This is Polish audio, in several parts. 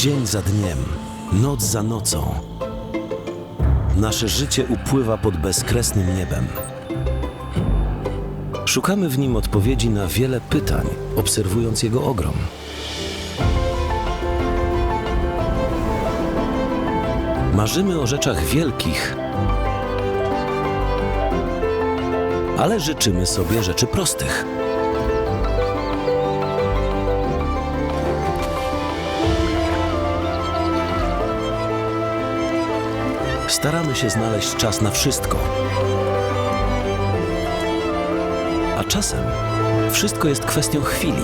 Dzień za dniem, noc za nocą. Nasze życie upływa pod bezkresnym niebem. Szukamy w nim odpowiedzi na wiele pytań, obserwując jego ogrom. Marzymy o rzeczach wielkich, ale życzymy sobie rzeczy prostych. Staramy się znaleźć czas na wszystko. A czasem wszystko jest kwestią chwili.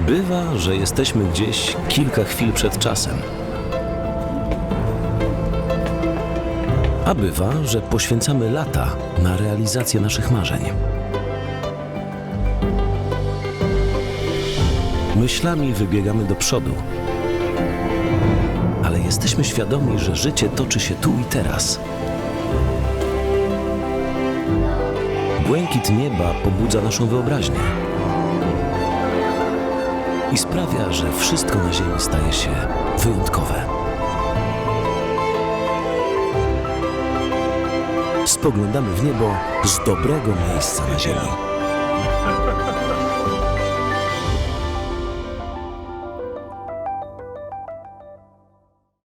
Bywa, że jesteśmy gdzieś kilka chwil przed czasem. A bywa, że poświęcamy lata na realizację naszych marzeń. Myślami wybiegamy do przodu, ale jesteśmy świadomi, że życie toczy się tu i teraz. Błękit nieba pobudza naszą wyobraźnię i sprawia, że wszystko na Ziemi staje się wyjątkowe. Spoglądamy w niebo z dobrego miejsca na Ziemi.